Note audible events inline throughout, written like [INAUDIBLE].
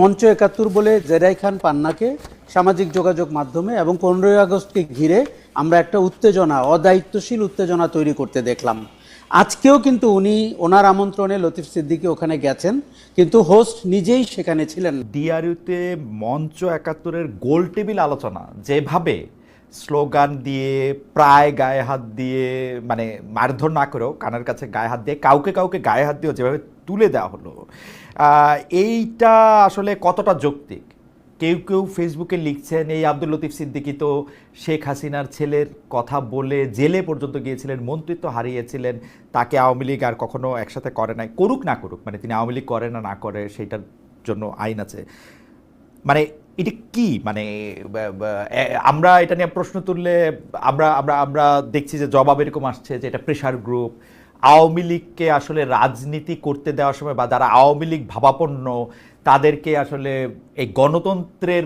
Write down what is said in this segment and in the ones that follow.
মঞ্চ একাত্তর বলে জেরাই খান পান্নাকে সামাজিক যোগাযোগ মাধ্যমে এবং পনেরোই আগস্টকে ঘিরে আমরা একটা উত্তেজনা, অদায়িত্বশীল উত্তেজনা তৈরি করতে দেখলাম। আজকেও কিন্তু উনি ওনার আমন্ত্রণে লতিফ সিদ্দিকী ওখানে গেছেন, কিন্তু হোস্ট নিজেই সেখানে ছিলেন। ডিআরইউতে মঞ্চ একাত্তরের গোল টেবিল আলোচনা, যেভাবে স্লোগান দিয়ে, প্রায় গায়ে হাত দিয়ে মানে মারধর না করেও কানের কাছে গায়ে হাত দিয়ে, কাউকে কাউকে গায়ে হাত দিয়েও যেভাবে তুলে দেওয়া হলো এইটা আসলে কতটা যৌক্তিক? কেউ কেউ ফেসবুকে লিখছেন, এই আব্দুল লতিফ সিদ্দিকি তো শেখ হাসিনার ছেলের কথা বলে জেলে পর্যন্ত গিয়েছিলেন, মন্ত্রিত্ব হারিয়েছিলেন, তাকে আওয়ামী লীগ আর কখনো একসাথে করে নাই, করুক না করুক মানে তিনি আওয়ামী লীগ করে না না করে, সেইটার জন্য আইন আছে। মানে এটা কি? মানে আমরা এটা নিয়ে প্রশ্ন তুললে আমরা আমরা আমরা দেখছি যে জবাব এরকম আসছে যে এটা প্রেশার গ্রুপ আওয়ামী লীগকে আসলে রাজনীতি করতে দেওয়ার সময় বা যারা আওয়ামী লীগ ভাবাপন্ন, তাদেরকে আসলে এই গণতন্ত্রের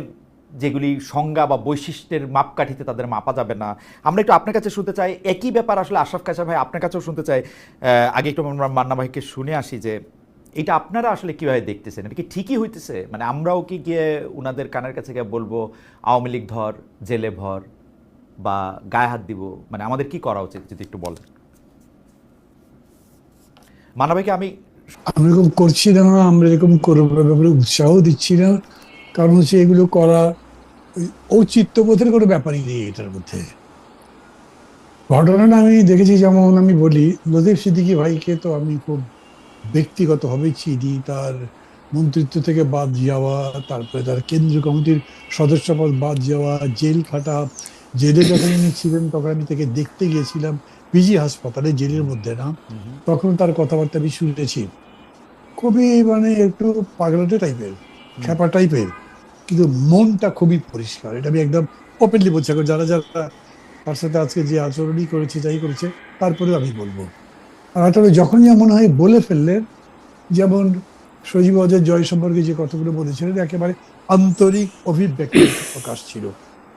যেগুলি সংজ্ঞা বা বৈশিষ্ট্যের মাপকাঠিতে তাদের মাপা যাবে না। আমরা একটু আপনার কাছে শুনতে চাই, একই ব্যাপার আসলে আশরাফ কাছা ভাই আপনার কাছেও শুনতে চাই। আগে একটু আমরা মান্না ভাইকে শুনে আসি যে, এটা আপনারা আসলে কীভাবে দেখতেছেন? এটা কি ঠিকই হইতেছে? মানে আমরাও কি গিয়ে ওনাদের কানের কাছে গিয়ে বলব, আওয়ামী লীগ ধর, জেলে ভর বা গায়ে হাত দিব মানে আমাদের কি করা উচিত যদি একটু বলেন? মানবিকে আমি আমরা এরকম করছি না আমরা এরকম করব ব্যাপারে উৎসাহ দিচ্ছি না। কারণ হচ্ছে এগুলো করা ঔচিত্যবোধের কোনো ব্যাপারই নেই এটার মধ্যে। ঘটনাটা আমি দেখেছি, যেমন আমি বলি লতিফ সিদ্দিকী ভাইকে তো আমি খুব ব্যক্তিগতভাবে চিনি, তার মন্ত্রিত্ব থেকে বাদ যাওয়া, তারপরে তার কেন্দ্রীয় কমিটির সদস্যপদ বাদ যাওয়া, জেল খাটা জেলে যখন উনি ছিলেন তখন আমি তাকে দেখতে গিয়েছিলাম পিজি হাসপাতালে জেলের মধ্যে না? তখন তার কথাবার্তা আমি শুনেছি। খুবই মানে একটু পাগলাটে টাইপের খ্যাপা টাইপের কিন্তু মনটা খুবই পরিষ্কার। এটা আমি একদম ওপেনলি বলছি। এখন যারা যারা তার সাথে আজকে যে আচরণই করেছে যাই করেছে তারপরেও আমি বলব। আর আসলে যখনই মনে হয় বলে ফেললেন যেমন সজীব অজয় জয় সম্পর্কে যে কথাগুলো বলেছিলেন একেবারে আন্তরিক অভিব্যক্তি প্রকাশ ছিল।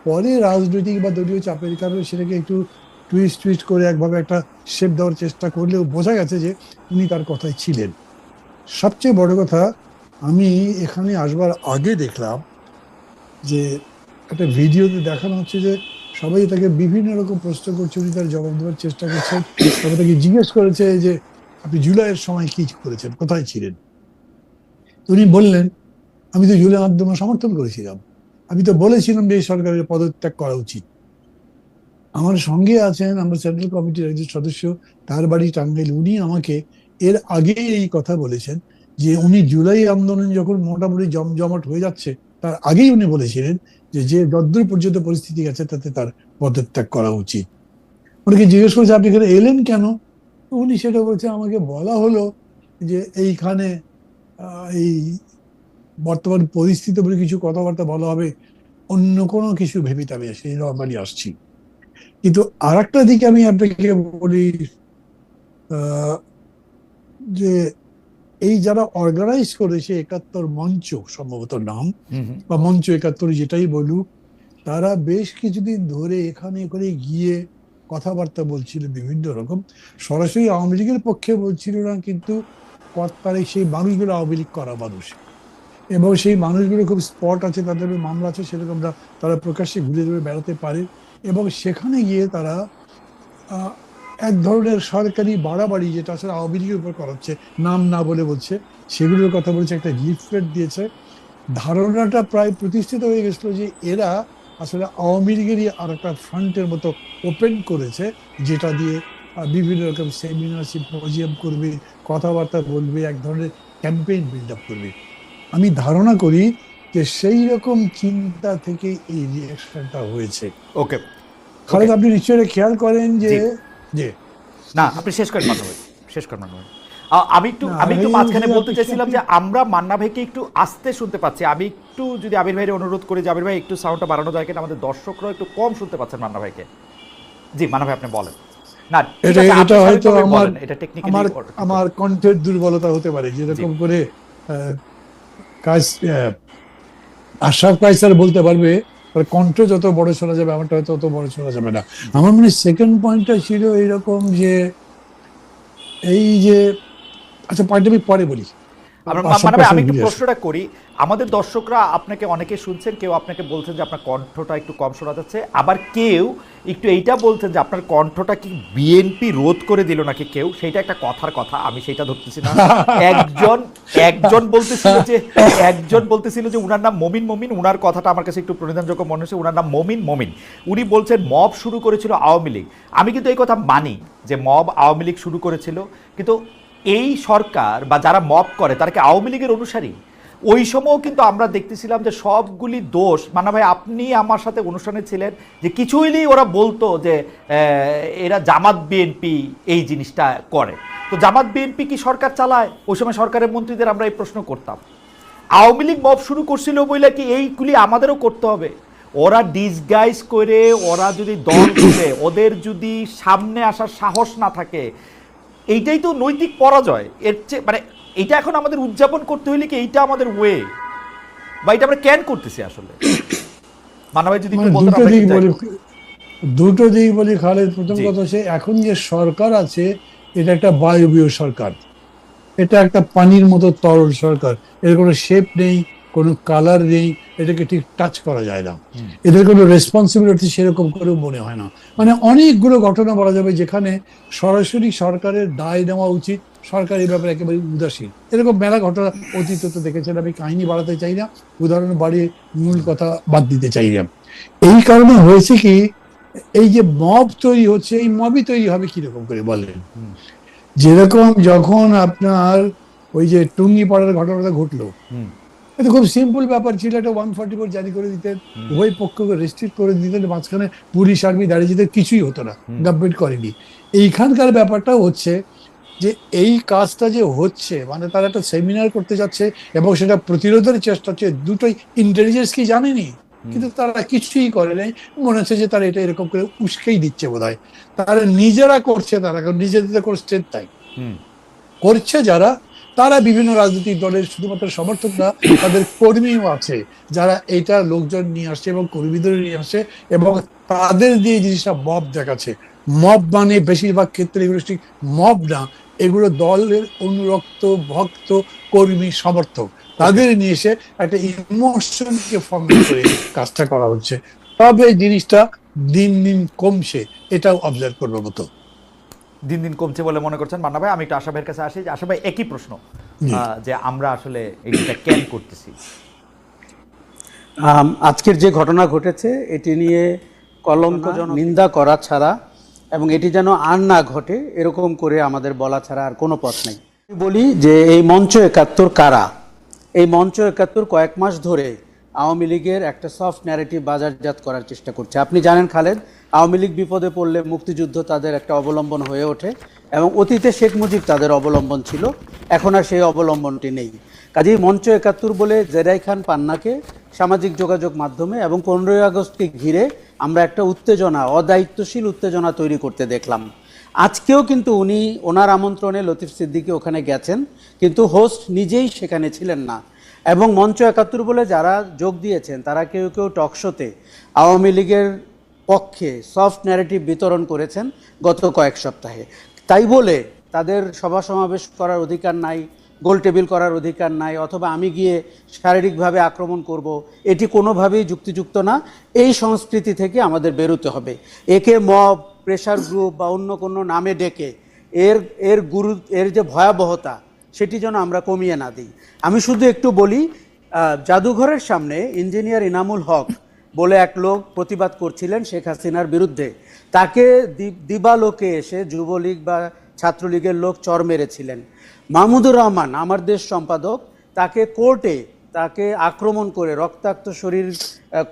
পরে রাজনৈতিক বা দলীয় চাপের কারণে সেটাকে একটু টুইস্ট টুইস্ট করে একভাবে একটা শেপ দেওয়ার চেষ্টা করলেও বোঝা গেছে যে উনি তার কথায় ছিলেন। সবচেয়ে বড় কথা, আমি এখানে আসবার আগে দেখলাম যে একটা ভিডিওতে দেখানো হচ্ছে যে সবাই তাকে বিভিন্ন রকম প্রশ্ন করছে, উনি তার জবাব দেওয়ার চেষ্টা করছেন তবে তাকে জিজ্ঞেস করেছে যে, আপনি জুলাইয়ের সময় কি করেছেন? কোথায় ছিলেন? উনি বললেন, আমি তো জুলাই মাধ্যমে সমর্থন করেছিলাম। আমি তো বলেছিলাম যে এই সরকারের পদত্যাগ করা উচিত। আমার সঙ্গে আছেন, আমরা সেন্ট্রাল কমিটির একজন সদস্য, তার বাড়ি টাঙ্গাইল, উনি আমাকে এর আগে এই কথা বলেছেন যে উনি জুলাই আন্দোলন যখন মোটামুটি জমজমাট হয়ে যাচ্ছে, তার আগেই উনি বলেছিলেন যে যে যদ্দূর পর্যন্ত পরিস্থিতি গেছে, তাতে তার পদত্যাগ করা উচিত। উনিকে জিজ্ঞেস করেছে, আপনি এখানে এলেন কেন? উনি সেটা বলছে, আমাকে বলা হলো যে এইখানে এই বর্তমান পরিস্থিতি বলে কিছু কথাবার্তা বলা হবে অন্য কোনো কিছু ভেবিতে আমি সেই নর্মালি আসছি। কিন্তু আর একটা দিকে আমি আপনাকে বলি যে এই যারা অর্গানাইজ করেছে একাত্তর মঞ্চ সম্ভবত নাম বা মঞ্চ একাত্তর যেটাই বলুক তারা বেশ কিছুদিন ধরে এখানে করে গিয়ে কথাবার্তা বলছিল বিভিন্ন রকম। সরাসরি আওয়ামী লীগের পক্ষে বলছিল না কিন্তু কর্তারে সেই মানুষগুলো আওয়ামী লীগ করা মানুষ। এবং সেই মানুষগুলো খুব স্পট আছে, তাদের মামলা আছে, সেরকম তারা- প্রকাশ্যে ঘুরে ঘুরে বেড়াতে পারে। এবং সেখানে গিয়ে তারা এক ধরনের সরকারি বাড়াবাড়ি যেটা আসলে আওয়ামী লীগের উপর করা হচ্ছে নাম না বলে বলছে, সেগুলোর কথা বলছে, একটা লিফলেট দিয়েছে। ধারণাটা প্রায় প্রতিষ্ঠিত হয়ে গেছিল যে এরা আসলে আওয়ামী লীগেরই আর একটা ফ্রন্টের মতো ওপেন করেছে, যেটা দিয়ে বিভিন্ন রকম সেমিনার সিম্পোজিয়াম করবে, কথাবার্তা বলবে, এক ধরনের ক্যাম্পেইন বিল্ড আপ করবে। আমি ধারণা করি যে সেই রকম চিন্তা থেকে এই রিয়াকশনটা হয়েছে। ওকে খালেদ আপনি নিশ্চয়ই খেয়াল করেন যে যে না আপনি শেষ করেন ভাই। শেষ করেন আ- আমি একটু আমি একটু মাঝখানে বলতে চাইছিলাম যে আমরা মান্না ভাইকে একটু আস্তে শুনতে পাচ্ছি। আমি একটু যদি আবির ভাইয়ের অনুরোধ করি যে আবির ভাই একটু সাউন্ডটা বাড়ানো যায় কিনা আমাদের দর্শকরা একটু কম শুনতে পাচ্ছেন মান্না ভাইকে। জি মান্না ভাই আপনি বলেন। না এটা এটা হয়তো আমার এটা টেকনিক্যালি আমার কণ্ঠের দুর্বলতা হতে পারে যেরকম করে কাজ আশরাফ কায়সার বলতে পারবে কণ্ঠ যত বড় শোনা যাবে আমারটা হয়তো তত বড় শোনা যাবে না। আমার মনে সেকেন্ড পয়েন্টটা ছিল এইরকম যে এই যে আচ্ছা পয়েন্ট আমি পরে বলি। মানে আমি একটু প্রশ্নটা করি আমাদের দর্শকরা আপনাকে অনেকে শুনছেন কেউ আপনাকে বলছেন যে আপনার কণ্ঠটা একটু কম শোনা যাচ্ছে আবার কেউ একটু এইটা বলছেন যে আপনার কণ্ঠটা কি বিএনপি রোধ করে দিল নাকি কেউ? সেটা একটা কথার কথা আমি সেটা ধরতেছি না। [LAUGHS] একজন একজন বলতেছিল যে একজন বলতেছিল যে উনার নাম মমিন মমিন উনার কথাটা আমার কাছে একটু প্রণিধানযোগ্য মনে হচ্ছে উনার নাম মমিন মমিন। উনি বলছেন মব শুরু করেছিল আওয়ামী লীগ। আমি কিন্তু এই কথা মানি যে মব আওয়ামী লীগ শুরু করেছিল কিন্তু এই সরকার বা যারা মব করে তারা কি আওয়ামী লীগের অনুসারী? ওই সময়ও কিন্তু আমরা দেখতেছিলাম যে সবগুলি দোষ মানা ভাই, আপনি আমার সাথে অনুষ্ঠানে ছিলেন যে কিছু হইলেই ওরা বলতো যে এরা জামাত বিএনপি এই জিনিসটা করে। তো জামাত বিএনপি কি সরকার চালায়? ওই সময় সরকারের মন্ত্রীদের আমরা এই প্রশ্ন করতাম। আওয়ামী লীগ মব শুরু করছিল বইলে কি এইগুলি আমাদেরও করতে হবে? ওরা ডিসগাইজ করে, ওরা যদি দল খুলে ওদের যদি সামনে আসার সাহস না থাকে, এইটাই তো নৈতিক পরাজয়। এর চেয়ে মানে এইটা এখন আমাদের উদযাপন করতে হইলে কি এইটা আমাদের ওয়ে বা এটা আমরা ক্যান করতেছি আসলে? [COUGHS] মানবাই যদি মানে দুটো দিক বলি দুটো দিক বলি খালেদ প্রথম কথা হচ্ছে এখন যে সরকার আছে এটা একটা বায়বীয় সরকার। এটা একটা পানির মতো তরল সরকার। এর কোনো শেপ নেই কোনো কালার নেই এটাকে ঠিক টাচ করা যায় না। এদের কোনো রেসপন্সিবিলিটি সেরকম করেও মনে হয় না। মানে অনেকগুলো ঘটনা বলা যাবে যেখানে সরাসরি সরকারের দায় নেওয়া উচিত সরকার এই ব্যাপারে একেবারে উদাসীন। এরকম মেলা ঘটনা অতীত তো দেখেছেন আমি কাহিনী বাড়াতে চাই না। উদাহরণ বাড়িয়ে মূল কথা বাদ দিতে চাই না। এই কারণে হয়েছে কি এই যে মব তৈরি হচ্ছে এই মবই তৈরি হবে কীরকম করে বলেন? যেরকম যখন আপনার ওই যে টুঙ্গি পাড়ার ঘটনাটা ঘটলো। এটা খুব সিম্পল ব্যাপার ছিল একটা ওয়ান ফর্টি ফোর জারি করে দিতেন উভয় পক্ষকে রেস্ট্রিক্ট করে দিতেন মাঝখানে পুলিশ আর্মি দাঁড়িয়ে যেতে কিছুই হতো না। গভর্নমেন্ট করেনি। এইখানকার ব্যাপারটাও হচ্ছে যে এই কাজটা যে হচ্ছে মানে তারা একটা সেমিনার করতে যাচ্ছে এবং সেটা প্রতিরোধের চেষ্টা হচ্ছে দুটোই ইন্টেলিজেন্স কি জানেনি? কিন্তু তারা কিছুই করে নাই। মনে হচ্ছে যে তারা এটা এরকম করে উস্কেই দিচ্ছে বোধ হয় তারা নিজেরা করছে তারা নিজেদের স্ট্রেন্থ তাই করছে যারা তারা বিভিন্ন রাজনৈতিক দলের শুধুমাত্র সমর্থক না তাদের কর্মীও আছে যারা এইটা লোকজন নিয়ে আসছে এবং কর্মীদের নিয়ে আসছে এবং তাদের দিয়ে জিনিসটা মব দেখাচ্ছে। মব মানে বেশিরভাগ ক্ষেত্রে মব না এগুলো দলের অনুরক্ত ভক্ত কর্মী সমর্থক। তাদের নিয়ে এসে একটা ইমোশনকে ফর্ম করে কাজটা করা হচ্ছে। তবে জিনিসটা দিন দিন কমছে এটাও অবজার্ভ করবার মতো। দিন দিন কমছে বলে মনে করছেন মান্না ভাই আমি একটু আশা ভাইয়ের কাছে আসি যে আশা ভাই একই প্রশ্ন আহ, যে আমরা আসলে এটা ক্যান করতেছি? আম, আজকের যে ঘটনা ঘটেছে এটি নিয়ে কলঙ্কজনক নিন্দা করা ছাড়া এবং এটি যেন আর না ঘটে, এরকম করে আমাদের বলা ছাড়া আর কোনো পথ নেই। বলি যে এই মঞ্চ একাত্তর কারা? এই মঞ্চ একাত্তর কয়েক মাস ধরে আওয়ামী লীগের একটা সফট ন্যারেটিভ বাজারজাত করার চেষ্টা করছে। আপনি জানেন খালেদ, আওয়ামী লীগ বিপদে পড়লে মুক্তিযুদ্ধ তাদের একটা অবলম্বন হয়ে ওঠে এবং অতীতে শেখ মুজিব তাদের অবলম্বন ছিল, এখন আর সেই অবলম্বনটি নেই। কাজেই মঞ্চ একাত্তর বলে জেরাই খান পান্নাকে সামাজিক যোগাযোগ মাধ্যমে এবং পনেরোই আগস্টকে ঘিরে আমরা একটা উত্তেজনা, অদায়িত্বশীল উত্তেজনা তৈরি করতে দেখলাম। আজকেও কিন্তু উনি ওনার আমন্ত্রণে লতিফ সিদ্দিকী ওখানে গেছেন, কিন্তু হোস্ট নিজেই সেখানে ছিলেন না। এবং মঞ্চ একাত্তর বলে যারা যোগ দিয়েছেন, তারা কেউ কেউ টকশোতে আওয়ামী লীগের পক্ষে সফট ন্যারেটিভ বিতরণ করেছেন গত কয়েক সপ্তাহে। তাই বলে তাদের সভা সমাবেশ করার অধিকার নাই গোল টেবিল করার অধিকার নাই, অথবা আমি গিয়ে শারীরিকভাবে আক্রমণ করব, এটি কোনোভাবেই যুক্তিযুক্ত না। এই সংস্কৃতি থেকে আমাদের বেরোতে হবে। একে মব প্রেশার গ্রুপ বা অন্য কোনো নামে ডেকে এর এর গুরু, এর যে ভয়াবহতা, সেটি যেন আমরা কমিয়ে না দিই। আমি শুধু একটু বলি জাদুঘরের সামনে ইঞ্জিনিয়ার ইনামুল হক বলে এক লোক প্রতিবাদ করছিলেন শেখ হাসিনার বিরুদ্ধে। তাকে দিবালোকে এসে যুবলীগ বা ছাত্রলীগের লোক চর মেরেছিলেন। মাহমুদুর রহমান আমার দেশ সম্পাদক তাকে কোর্টে তাকে আক্রমণ করে রক্তাক্ত শরীর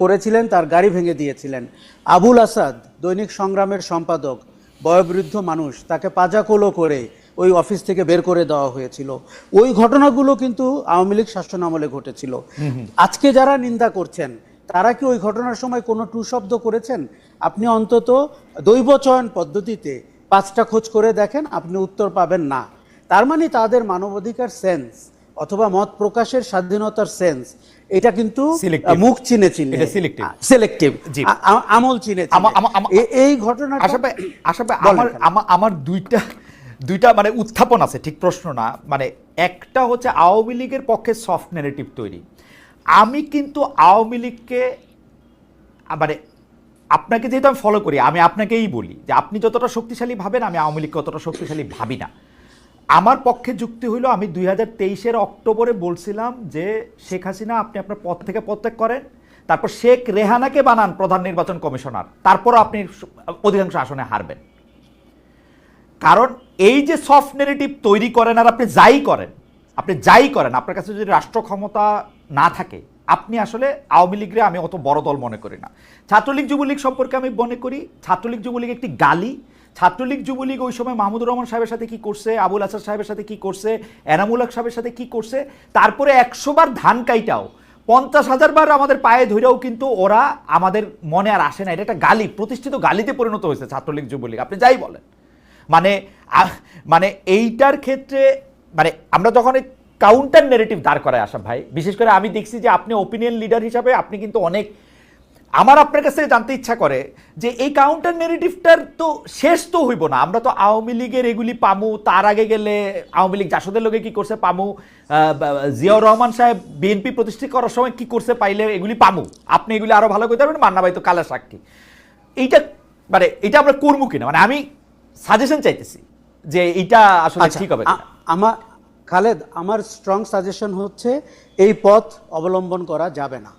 করেছিলেন তার গাড়ি ভেঙে দিয়েছিলেন। আবুল আসাদ দৈনিক সংগ্রামের সম্পাদক বয়োবৃদ্ধ মানুষ তাকে পাজাকোলো করে ওই অফিস থেকে বের করে দেওয়া হয়েছিল। ওই ঘটনাগুলো কিন্তু আওয়ামী লীগ শাসন আমলে ঘটেছিল। আজকে যারা নিন্দা করছেন তারা কি ওই ঘটনার সময় কোনো টু শব্দ করেছেন? আপনি অন্তত দৈব চয়ন পদ্ধতিতে পাঁচটা খোঁজ করে দেখেন আপনি উত্তর পাবেন না। তার মানে তাদের মানবাধিকার সেন্স অথবা মত প্রকাশের স্বাধীনতার সেন্স এটা কিন্তু. মুখ চিনে চিনে। সিলেক্টিভ আমল চিনে এই বলেন আমার আমার দুইটা দুইটা মানে উত্থাপন আছে ঠিক প্রশ্ন না। মানে একটা হচ্ছে আওয়ামী লীগের পক্ষে সফট নেগেটিভ তৈরি। আমি কিন্তু আওয়ামী লীগকে মানে আপনাকে যেহেতু আমি ফলো করি, আমি আপনাকেই বলি যে আপনি যতটা শক্তিশালী ভাবেন, আমি আওয়ামী লীগকে অতটা শক্তিশালী ভাবি না। আমার পক্ষে যুক্তি হইল, আমি দুই হাজার তেইশের অক্টোবরে বলছিলাম যে, শেখ হাসিনা, আপনি আপনার পদ থেকে পদত্যাগ করেন। তারপর শেখ রেহানাকে বানান প্রধান নির্বাচন কমিশনার। তারপর আপনি অধিকাংশ আসনে হারবেন। কারণ এই যে সফট নেগেটিভ তৈরি করেন, আর আপনি যাই করেন, আপনি যাই করেন, আপনার কাছে যদি রাষ্ট্র ক্ষমতা না থাকে আপনি আসলে আওয়ামী লীগরে আমি অত বড় দল মনে করি না। ছাত্রলীগ, যুবলীগ সম্পর্কে আমি মনে করি, ছাত্রলীগ, যুবলীগ একটি গালি। ছাত্রলীগ, যুবলীগ ওই সময় মাহমুদুর রহমান সাহেবের সাথে কি করছে, আবুল হাসান সাহেবের সাথে কি করছে, এনামুল হক সাহেবের সাথে কি করছে, তারপরে একশো বার ধান কাইটাও। পঞ্চাশ হাজার বার আমাদের পায়ে ধরেও কিন্তু ওরা আমাদের মনে আর আসে না। এটা একটা গালি, প্রতিষ্ঠিত গালিতে পরিণত হয়েছে ছাত্রলীগ, যুবলীগ। আপনি যাই বলেন। মানে মানে এইটার ক্ষেত্রে মানে আমরা যখন কাউন্টার নেগেটিভ দাঁড় করায় আসা ভাই। বিশেষ করে আমি দেখছি যে আপনি ওপিনিয়ন লিডার হিসাবে আপনি কিন্তু অনেক আমার আপনার কাছ থেকে জানতে ইচ্ছা করে যে এই কাউন্টার নেগেটিভটার তো শেষ তো হইব না। আমরা তো আওয়ামী লীগের এগুলি পামু তার আগে গেলে আওয়ামী লীগ জাসদের লোকে কি করছে পামু? জিয়াউর রহমান সাহেব বিএনপি প্রতিষ্ঠিত করার সময় কি করছে পাইলে এগুলি পামু? আপনি এগুলি আরও ভালো করতে পারবেন মান্না ভাই তো কালা সাক্ষী। এইটা মানে এটা আমরা করব কিনা? মানে আমি সাজেশন চাইতেছি যে এটা আসলে আচ্ছা, ঠিক হবে আমার খালেদ, আমার স্ট্রং সাজেশন হচ্ছে এই পথ অবলম্বন করা যাবে না।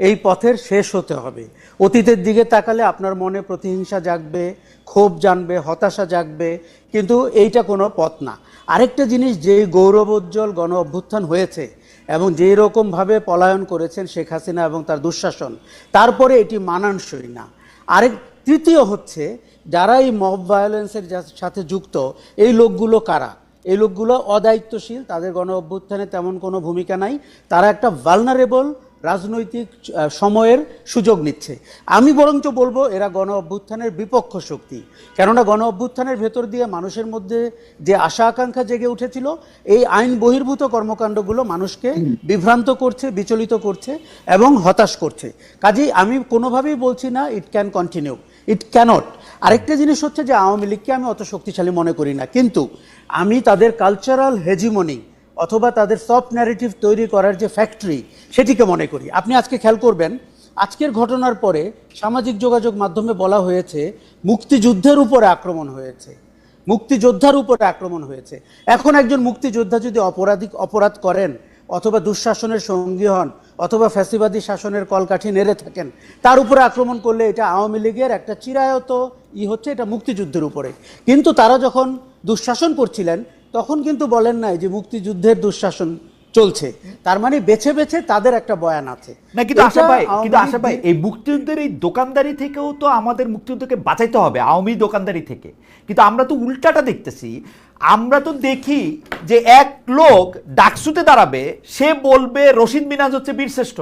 এই পথের শেষ হতে হবে। অতীতের দিকে তাকালে আপনার মনে প্রতিহিংসা জাগবে, ক্ষোভ জানবে, হতাশা জাগবে, কিন্তু এইটা কোনো পথ না। আরেকটা জিনিস, যেই গৌরবোজ্জ্বল গণ অভ্যুত্থান হয়েছে এবং যেই রকমভাবে পলায়ন করেছেন শেখ হাসিনা এবং তার দুঃশাসন, তারপরে এটি মানানসই না। আরেক, তৃতীয় হচ্ছে, যারা এই মব ভায়োলেন্সের সাথে যুক্ত, এই লোকগুলো কারা? এই লোকগুলো অদায়িত্বশীল, তাদের গণ অভ্যুত্থানে তেমন কোনো ভূমিকা নাই। তারা একটা ভালনারেবল রাজনৈতিক সময়ের সুযোগ নিচ্ছে। আমি বরঞ্চ বলব, এরা গণ অভ্যুত্থানের বিপক্ষ শক্তি। কেননা গণ অভ্যুত্থানের ভেতর দিয়ে মানুষের মধ্যে যে আশা আকাঙ্ক্ষা জেগে উঠেছিল, এই আইন বহির্ভূত কর্মকাণ্ডগুলো মানুষকে বিভ্রান্ত করছে, বিচলিত করছে এবং হতাশ করছে। কাজেই আমি কোনোভাবেই বলছি না it can continue it cannot আরেকটা জিনিস হচ্ছে যে আওয়ামী লীগকে আমি অত শক্তিশালী মনে করি না। কিন্তু আমি তাদের কালচারাল হেজিমনি অথবা তাদের সফট ন্যারেটিভ তৈরি করার যে ফ্যাক্টরি সেটিকে মনে করি। আপনি আজকে খেয়াল করবেন, আজকের ঘটনার পরে সামাজিক যোগাযোগ মাধ্যমে বলা হয়েছে, মুক্তিযুদ্ধের উপরে আক্রমণ হয়েছে। মুক্তিযোদ্ধার উপরে আক্রমণ হয়েছে। এখন একজন মুক্তিযোদ্ধা যদি অপরাধী অপরাধ করেন অথবা দুঃশাসনের সঙ্গী হন, অথবা ফ্যাসিবাদী শাসনের কলকাঠি নেড়ে থাকেন, তার উপরে আক্রমণ করলে এটা আওয়ামী লীগের একটা চিরায়ত ই হচ্ছে এটা মুক্তিযুদ্ধের উপরে। কিন্তু তারা যখন দুঃশাসন করছিলেন, তখন কিন্তু বলেন নাই যে মুক্তিযুদ্ধের দুঃশাসন চলছে। তার মানে বেছে বেছে তাদের একটা বয়ান আছে। না কিন্তু আশা ভাই কিন্তু আশা ভাই এই মুক্তিযুদ্ধের এই দোকানদারি থেকেও তো আমাদের মুক্তিযুদ্ধকে বাঁচাইতে হবে আওয়ামী দোকানদারি থেকে। কিন্তু আমরা তো উল্টাটা দেখতেছি আমরা তো দেখি যে এক লোক ডাকসুতে দাঁড়াবে সে বলবে রশিদ মিনাজ হচ্ছে বীরশ্রেষ্ঠ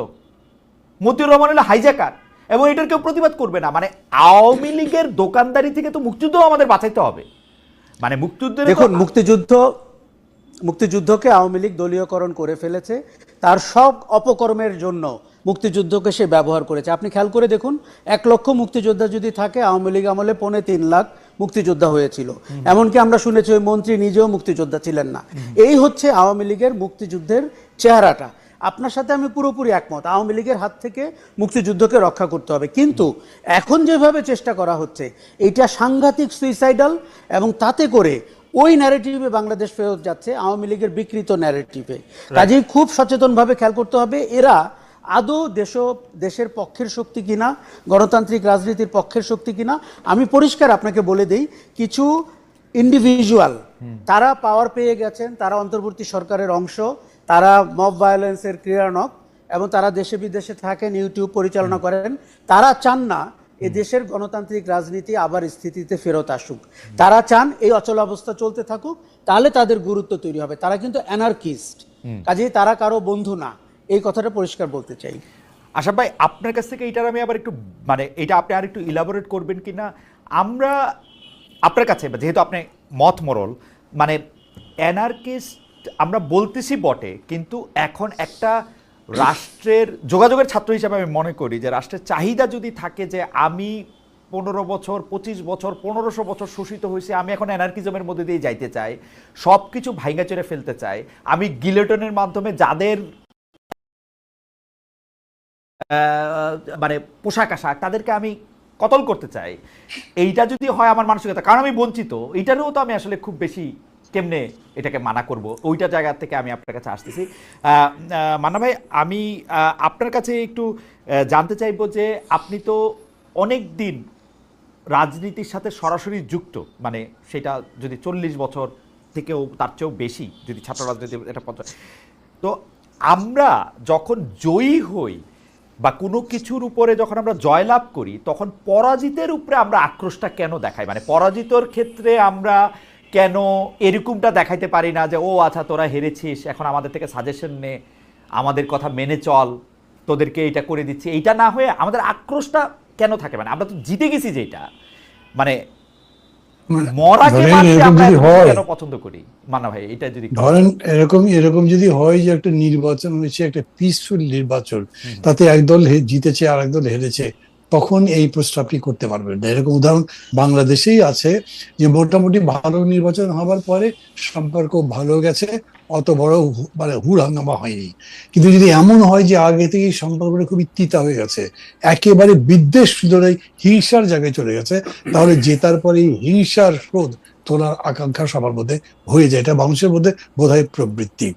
মতিউর রহমান হলো হাইজাকার এবং এটার কেউ প্রতিবাদ করবে না। মানে আওয়ামী লীগের দোকানদারি থেকে তো মুক্তিযুদ্ধ আমাদের বাঁচাইতে হবে। মানে মুক্তিযুদ্ধের দেখুন মুক্তিযুদ্ধ মুক্তিযুদ্ধকে আওয়ামী লীগ দলীয়করণ করে ফেলেছে। তার সব অপকর্মের জন্য মুক্তিযুদ্ধকে সে ব্যবহার করেছে। আপনি খেয়াল করে দেখুন, এক লক্ষ মুক্তিযোদ্ধা যদি থাকে, আওয়ামী লীগ আমলে পৌনে তিন লাখ মুক্তিযোদ্ধা হয়েছিল। এমনকি আমরা শুনেছি ওই মন্ত্রী নিজেও মুক্তিযোদ্ধা ছিলেন না। এই হচ্ছে আওয়ামী লীগের মুক্তিযুদ্ধের চেহারাটা। আপনার সাথে আমি পুরোপুরি একমত। আওয়ামী লীগের হাত থেকে মুক্তিযুদ্ধকে রক্ষা করতে হবে। কিন্তু এখন যেভাবে চেষ্টা করা হচ্ছে, এটা সাংঘাতিক সুইসাইডাল এবং তাতে করে ওই ন্যারেটিভে বাংলাদেশ ফেরত যাচ্ছে আওয়ামী লীগের বিকৃত ন্যারেটিভে কাজেই খুব সচেতনভাবে খেয়াল করতে হবে এরা আদৌ দেশ দেশের পক্ষের শক্তি কিনা গণতান্ত্রিক রাজনীতির পক্ষের শক্তি কিনা আমি পরিষ্কার আপনাকে বলে দিই কিছু ইন্ডিভিজুয়াল তারা পাওয়ার পেয়ে গেছেন তারা অন্তর্বর্তী সরকারের অংশ তারা মব ভায়োলেন্সের ক্রীড়ানক এবং তারা দেশে বিদেশে থাকেন ইউটিউব পরিচালনা করেন তারা চান না এ দেশের গণতান্ত্রিক রাজনীতি আবার স্থিতিতে ফেরত আসুক। তারা চান এই অচল অবস্থা চলতে থাকুক তাহলে তাদের গুরুত্ব তৈরি হবে। তারা কিন্তু অ্যানার্কিস্ট কাজেই তারা কারও বন্ধু না। এই কথাটা পরিষ্কার বলতে চাই। আশা ভাই আপনার কাছ থেকে এটার আমি আবার একটু মানে এটা আপনি আর একটু ইলাবোরেট করবেন কি না আমরা আপনার কাছে যেহেতু আপনি মত মরল মানে অ্যানার্কিস্ট আমরা বলতেছি বটে কিন্তু এখন একটা রাষ্ট্রের যোগাযোগের ছাত্র হিসাবে আমি মনে করি যে রাষ্ট্রের চাহিদা যদি থাকে যে আমি পনেরো বছর, পঁচিশ বছর, পনেরোশো বছর শোষিত হয়েছে, আমি এখন অ্যানার্কিজমের মধ্যে দিয়ে যাইতে চাই সব কিছু ভাইঙ্গা চড়ে ফেলতে চাই, আমি গিলেটনের মাধ্যমে যাদের মানে পোশাক আশাক তাদেরকে আমি কতল করতে চাই, এইটা যদি হয় আমার মানসিকতা, কারণ আমি বঞ্চিত, এইটারও তো আমি আসলে খুব বেশি কেমনে এটাকে মানা করব? ওইটা জায়গা থেকে আমি আপনার কাছে আসতেছি। মান্না ভাই, আমি আপনার কাছে একটু জানতে চাইব যে আপনি তো অনেক দিন রাজনীতির সাথে সরাসরি যুক্ত মানে সেটা যদি চল্লিশ বছর থেকেও তার চেয়েও বেশি, যদি ছাত্র রাজনীতি এটা পঞ্চাশ। তো আমরা যখন জয়ী হই বা কোনো কিছুর উপরে যখন আমরা জয়লাভ করি, তখন পরাজিতের উপরে আমরা আক্রোশটা কেন দেখাই? মানে পরাজিতর ক্ষেত্রে আমরা কেন এরকমটা দেখাইতে পারি না যে ও আচ্ছা তোরা হেরেছিস এখন আমাদের থেকে সাজেশন নে আমাদের কথা মেনে চল তোদেরকে এটা করে দিচ্ছি। এইটা না হয়ে আমাদের আক্রোশটা কেন থাকে? মানে আমরা তো জিতে গেছি যেটা। মানে মানে মরাকে কেন পছন্দ করি? ভাই এটা যদি ধরেন এরকম এরকম যদি হয় যে একটা নির্বাচন হয়েছে একটা পিসফুল নির্বাচন তাতে একদল জিতেছে আর একদল হেরেছে। তখন এই প্রস্তাবটি করতে পারবেন না এরকম উদাহরণ বাংলাদেশেই আছে যে মোটামুটি ভালো নির্বাচন হবার পরে সম্পর্ক ভালো গেছে অত বড় মানে হুড় হাঙ্গামা হয়নি। কিন্তু যদি এমন হয় যে আগে থেকেই সম্পর্কটা খুবই তিতা হয়ে গেছে, একেবারে বিদ্বেষ ধরে হিংসার জায়গায় চলে গেছে, তাহলে জেতার পরে হিংসার ক্রোধ তোলার আকাঙ্ক্ষা সবার মধ্যে হয়ে যায়। এটা মানুষের মধ্যে বোধহয় প্রবৃত্তি।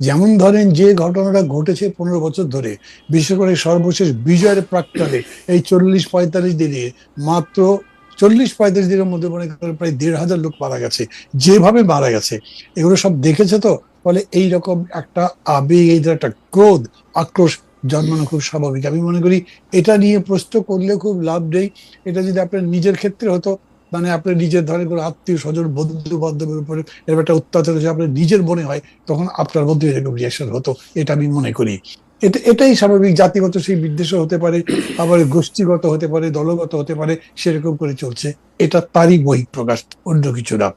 যেমন ধরেন যে ঘটনাটা ঘটেছে পনেরো বছর ধরে, বিশেষ করে সর্বশেষ বিজয়ের প্রাক্কালে, এই চল্লিশ পঁয়তাল্লিশ দিনে মাত্র চল্লিশ পঁয়তাল্লিশ দিনের মধ্যে মনে করেন প্রায় দেড় হাজার লোক মারা গেছে। যেভাবে মারা গেছে, এগুলো সব দেখেছে তো? ফলে এইরকম একটা আবেগ, এই একটা ক্রোধ, আক্রোশ জন্মানো খুব স্বাভাবিক। আমি মনে করি এটা নিয়ে প্রশ্ন করলে খুব লাভ নেই। এটা যদি আপনার নিজের ক্ষেত্রে হতো মানে আপনার নিজের ধরে কোনো আত্মীয় স্বজন বন্ধু বান্ধবের উপরে এরকম একটা অত্যাচার হচ্ছে আপনার নিজের মনে হয় তখন আপনার মধ্যে এরকম রিয়াকশন হতো। এটা আমি মনে করি। এটা, এটাই স্বাভাবিক। জাতিগত সেই বিদ্বেষও হতে পারে, আবার গোষ্ঠীগত হতে পারে, দলগত হতে পারে, সেরকম করে চলছে। এটা তারই বহিঃপ্রকাশ, অন্য কিছু না।